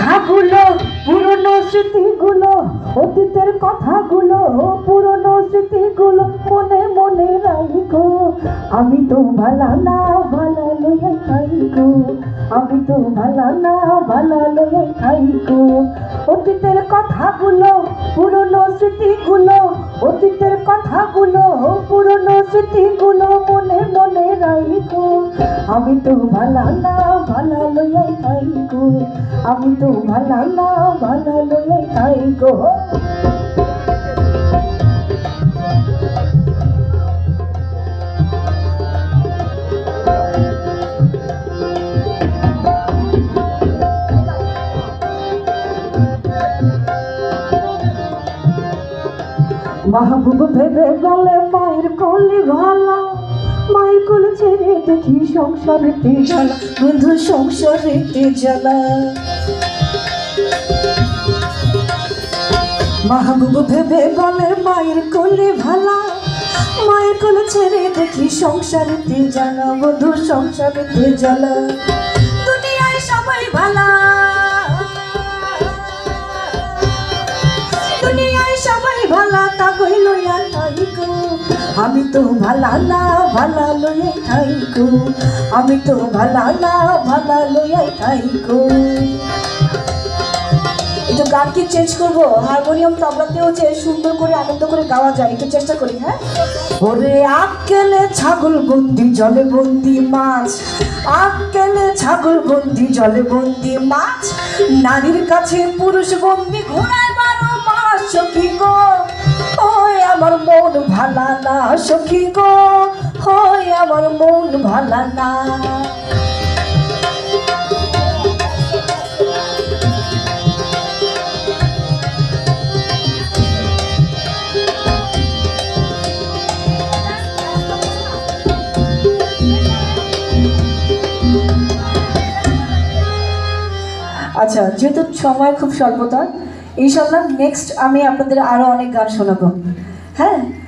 কথাগুলো, পুরনো স্মৃতিগুলো, অতীতের কথাগুলো পুরনো স্মৃতিগুলো মনে মনে রাখো আমি তো ভালা না, ভালা লইয়া খাইকো আমি তো ভালা না, ভালা লইয়া খাইকো অতীতের কথাগুলো, পুরনো স্মৃতিগুলো, অতীতের কথাগুলো পুরনো স্মৃতিগুলো মনে মনে রাখো আমি তো ভালা না ভালা লইয়াই খাইকো আমি তো ভালা না ভালা লইয়াই খাইকো মাহবুব ভেবে বলে মায়ের কোলে ভালা মায়ের কোলে ছেড়ে দেখি সংসারেতে জ্বালা। বন্ধু সংসারেতে জ্বালা। মাহবুব ভেবে বলে, মায়ের কোলে ভালা। মায়ের কোলে ছেড়ে দেখি সংসারেতে জ্বালা। বন্ধু সংসারেতে জ্বালা। দুনিয়ায় সবাই ভালা। দুনিয়ায় সবাই ভালা, তা আমি তো ভালা না ভালা লইয়া থাইকো। আমি তো ভালা না ভালা লইয়া থাইকো একটু গান কি চেঞ্জ করব? হারমোনিয়াম তবলাতেও যে সুন্দর করে আনন্দ করে গাওয়া যায়, একটু চেষ্টা করি হ্যাঁ? ওরে আক্কেলে ছাগল বন্দি, জলে বন্দি মাছ। আক্কেলে ছাগল বন্দি, জলে বন্দি মাছ। নারীর কাছে পুরুষ বন্দি, ঘোড়ায় বারো মাস সখী গো। আমার মন ভালা না, সখী গো। ওই আমার মন ভালা না। আচ্ছা যেহেতু সময় খুব স্বল্পতা ইনশাল্লাহ নেক্সট আমি আপনাদের আরও অনেক গান শোনাবো। হ্যাঁ